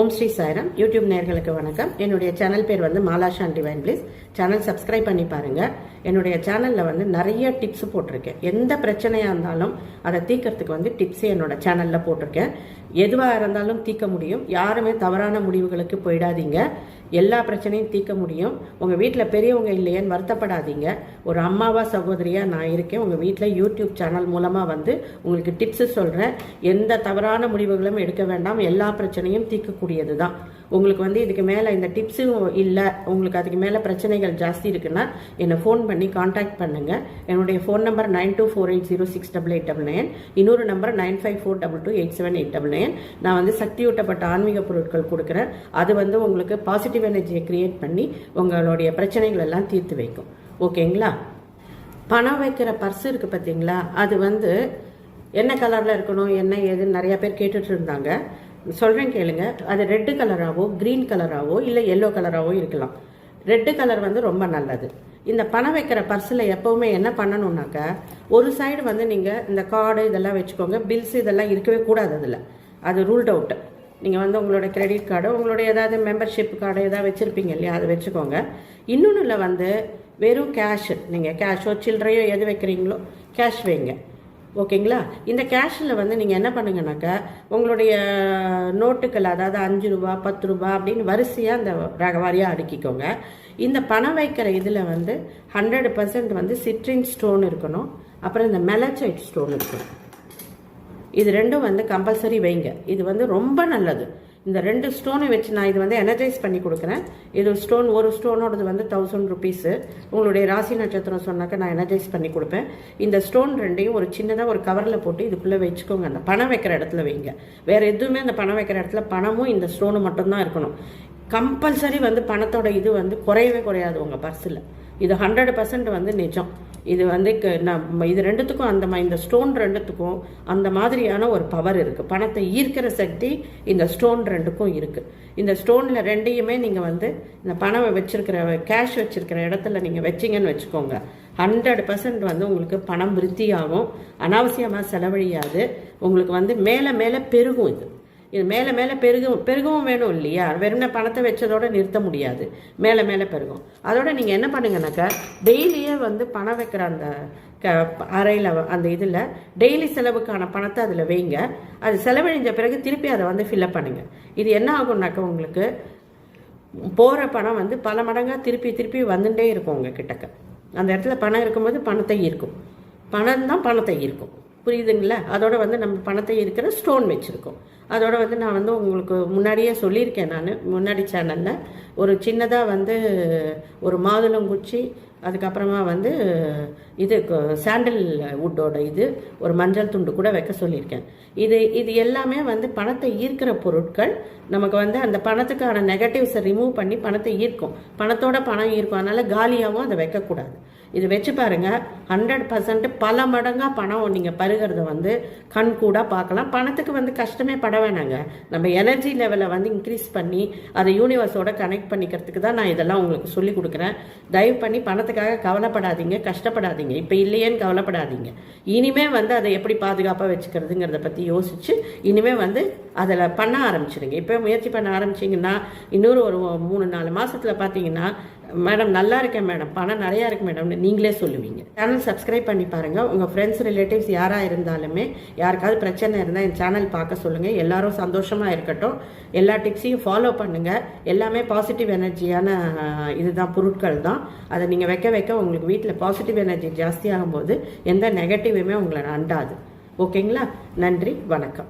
ஓம் Sri Sairam. YouTube நேர்களுக்கு வணக்கம். என்னுடைய சேனல் பேர் வந்து Malashan divine please. Channel subscribe பண்ணி பாருங்க. என்னுடைய சேனலில் வந்து நிறைய டிப்ஸ் போட்டிருக்கேன். எந்த பிரச்சனையாக இருந்தாலும் அதை தீர்க்கறதுக்கு வந்து டிப்ஸ் என்னோட சேனலில் போட்டிருக்கேன். எதுவாக இருந்தாலும் தீர்க்க முடியும். யாருமே தவறான முடிவுகளுக்கு போயிடாதீங்க. எல்லா பிரச்சனையும் தீர்க்க முடியும். உங்கள் வீட்டில் பெரியவங்க இல்லையேன்னு வருத்தப்படாதீங்க. ஒரு அம்மாவா சகோதரியாக நான் இருக்கேன். உங்கள் வீட்டில் யூடியூப் சேனல் மூலமாக வந்து உங்களுக்கு டிப்ஸு சொல்கிறேன் எந்த தவறான முடிவுகளும் எடுக்க வேண்டாம். எல்லா பிரச்சனையும் தீர்க்கக்கூடியது தான் உங்களுக்கு வந்து இதுக்கு மேலே இந்த டிப்ஸும் இல்லை உங்களுக்கு அதுக்கு மேலே பிரச்சனைகள் ஜாஸ்தி இருக்குன்னா என்னை ஃபோன் பண்ணி காண்டாக்ட் பண்ணுங்கள் என்னுடைய phone number nine two four eight zero six double eight double nine இன்னொரு number nine five four double two eight seven eight double nine நான் வந்து சக்தியூட்டப்பட்ட ஆன்மீக பொருட்கள் கொடுக்குறேன். அது வந்து உங்களுக்கு பாசிட்டிவ் எனர்ஜியை கிரியேட் பண்ணி உங்களுடைய பிரச்சனைகள் எல்லாம் தீர்த்து வைக்கும். ஓகேங்களா? பணம் வைக்கிற பர்ஸ் இருக்குது பார்த்தீங்களா அது வந்து என்ன கலரில் இருக்கணும் என்ன ஏதுன்னு நிறையா பேர் கேட்டுட்டு இருந்தாங்க. சொல்கிறேன் கேளுங்க. அது ரெட்டு கலராகவோ க்ரீன் கலராகவோ இல்லை எல்லோ கலராகவோ இருக்கலாம். ரெட்டு கலர் வந்து ரொம்ப நல்லது. இந்த பணம் வைக்கிற பர்ஸில் எப்போவுமே என்ன பண்ணணும்னாக்கா ஒரு சைடு வந்து நீங்கள் இந்த கார்டு இதெல்லாம் வச்சுக்கோங்க. பில்ஸ் இதெல்லாம் இருக்கவே கூடாது அதில். அது ரூல்ட் அவுட் நீங்கள் வந்து உங்களோட கிரெடிட் கார்டு உங்களுடைய ஏதாவது மெம்பர்ஷிப் கார்டு ஏதாவது வச்சுருப்பீங்க இல்லையா? அதை வச்சுக்கோங்க. இன்னொன்றில் வந்து வெறும் கேஷ் நீங்கள் கேஷோ சில்லறையோ எது வைக்கிறீங்களோ கேஷ் வைங்க. ஓகேங்களா? இந்த கேஷில் வந்து நீங்கள் என்ன பண்ணுங்கனாக்கா உங்களுடைய நோட்டுகள் அதாவது அஞ்சு ரூபா பத்து ரூபா அப்படின்னு வரிசையாக அந்த ரக வாரியாக அடுக்கிக்கோங்க. இந்த பணம் வைக்கிற இதில் வந்து ஹண்ட்ரட் பர்சன்ட் வந்து சிட்ரின் ஸ்டோன் இருக்கணும். அப்புறம் இந்த மெலச்சைட் ஸ்டோன் இருக்கணும். இது ரெண்டும் வந்து கம்பல்சரி வைங்க. இது வந்து ரொம்ப நல்லது. இந்த ரெண்டு ஸ்டோனை வச்சு நான் இது வந்து எனர்ஜைஸ் பண்ணி கொடுக்குறேன். இது ஸ்டோன் ஒரு ஸ்டோனோடது வந்து தௌசண்ட் ருபீஸு உங்களுடைய ராசி நட்சத்திரம் சொன்னாக்க நான் எனர்ஜைஸ் பண்ணி கொடுப்பேன். இந்த ஸ்டோன் ரெண்டையும் ஒரு சின்னதாக ஒரு கவரில் போட்டு இதுக்குள்ளே வச்சுக்கோங்க. அந்த பணம் வைக்கிற இடத்துல வைங்க. வேறு எதுவுமே அந்த பணம் வைக்கிற இடத்துல பணமும் இந்த ஸ்டோனு மட்டும்தான் இருக்கணும். கம்பல்சரி வந்து பணத்தோட இது வந்து குறையவே குறையாது உங்கள் பர்ஸில் இது ஹண்ட்ரட் பர்சன்ட் வந்து நிஜம். இது வந்து க- நம்ம இது ரெண்டுத்துக்கும் அந்த இந்த ஸ்டோன் ரெண்டுத்துக்கும் அந்த மாதிரியான ஒரு பவர் இருக்குது பணத்தை ஈர்க்கிற சக்தி இந்த ஸ்டோன் ரெண்டுக்கும் இருக்குது இந்த ஸ்டோனில் ரெண்டையுமே நீங்கள் வந்து இந்த பணம் வச்சுருக்கிற கேஷ் வச்சுருக்கிற இடத்துல நீங்கள் வச்சீங்கன்னு வச்சுக்கோங்க. ஹண்ட்ரட் பர்சன்ட் வந்து உங்களுக்கு பணம் விருத்தியாகும். அனாவசியமாக செலவழியாது. உங்களுக்கு வந்து மேலே மேலே பெருகும் இது. இது மேலே மேலே பெருகும் பெருகவும் வேணும் இல்லையா? வெறும் பணத்தை வச்சதோட நிறுத்த முடியாது. மேலே மேலே பெருகும். அதோட நீங்கள் என்ன பண்ணுங்கனாக்கா டெய்லியே வந்து பணம் வைக்கிற அந்த க அறையில் அந்த இதில் டெய்லி செலவுக்கான பணத்தை அதில் வைங்க. அது செலவழிஞ்ச பிறகு திருப்பி அதை வந்து ஃபில்அப் பண்ணுங்கள் இது என்ன ஆகும்னாக்கா உங்களுக்கு போகிற பணம் வந்து பல மடங்காக திருப்பி திருப்பி வந்துட்டே இருக்கும் உங்கள் கிட்டக்க அந்த இடத்துல பணம் இருக்கும்போது பணத்தை ஈர்க்கும். பணம் தான் பணத்தை ஈர்க்கும். புரியுதுங்களா? அதோட வந்து நம்ம பணத்தை இருக்கிற ஸ்டோன் வச்சுருக்கோம். அதோட வந்து நான் வந்து உங்களுக்கு முன்னாடியே சொல்லியிருக்கேன் நான். முன்னாடி சேனலில் ஒரு சின்னதாக வந்து ஒரு மாதுளங்குச்சி அதுக்கப்புறமா வந்து இது சாண்டில் வுட்டோட இது ஒரு மஞ்சள் துண்டு கூட வைக்க சொல்லியிருக்கேன். இது இது எல்லாமே வந்து பணத்தை ஈர்க்கிற பொருட்கள். நமக்கு வந்து அந்த பணத்துக்கான நெகட்டிவ்ஸை ரிமூவ் பண்ணி பணத்தை ஈர்க்கும். பணத்தோட பணம் ஈர்க்கும். அதனால் காலியாகவும் அதை வைக்கக்கூடாது. இது வச்சு பாருங்க ஹண்ட்ரட் பர்சன்ட் பல மடங்காக பணம் நீங்கள் பருகிறத வந்து கண் கூட பார்க்கலாம். பணத்துக்கு வந்து கஷ்டமே பட வேணாங்க. நம்ம எனர்ஜி லெவலை வந்து இன்க்ரீஸ் பண்ணி அதை யூனிவர்ஸோட கனெக்ட் பண்ணிக்கிறதுக்கு தான் நான் இதெல்லாம் உங்களுக்கு சொல்லி கொடுக்குறேன். தயவு பண்ணி பணத்தை பணத்துக்காக கவலைப்படாதீங்க கஷ்டப்படாதீங்க. இப்போ இல்லையேன்னு கவலைப்படாதீங்க. இனிமே வந்து அதை எப்படி பாதுகாப்பாக வச்சுக்கிறதுங்கிறத பற்றி யோசிச்சு இனிமே வந்து அதில் பண்ண ஆரம்பிச்சிடுங்க இப்போ முயற்சி பண்ண ஆரம்பிச்சிங்கன்னா இன்னொரு ஒரு மூணு நாலு மாதத்தில் பார்த்தீங்கன்னா மேடம் நல்லா இருக்கேன் மேடம். பணம் நிறையா இருக்கு மேடம்னு நீங்களே சொல்லுவீங்க. சேனல் சப்ஸ்கிரைப் பண்ணி பாருங்க. உங்கள் ஃப்ரெண்ட்ஸ் ரிலேட்டிவ்ஸ் யாராக இருந்தாலுமே யாருக்காவது பிரச்சனை இருந்தால் என் சேனல் பார்க்க சொல்லுங்கள் எல்லாரும் சந்தோஷமாக இருக்கட்டும். எல்லா டிப்ஸையும் ஃபாலோ பண்ணுங்கள் எல்லாமே பாசிட்டிவ் எனர்ஜியான இதுதான் பொருட்கள் தான். அதை நீங்கள் வைக்க வைக்க உங்களுக்கு வீட்டில் பாசிட்டிவ் எனர்ஜி ஜாஸ்தியாகும் போது எந்த நெகட்டிவுமே உங்களை அண்டாது. ஓகேங்களா நன்றி. வணக்கம்.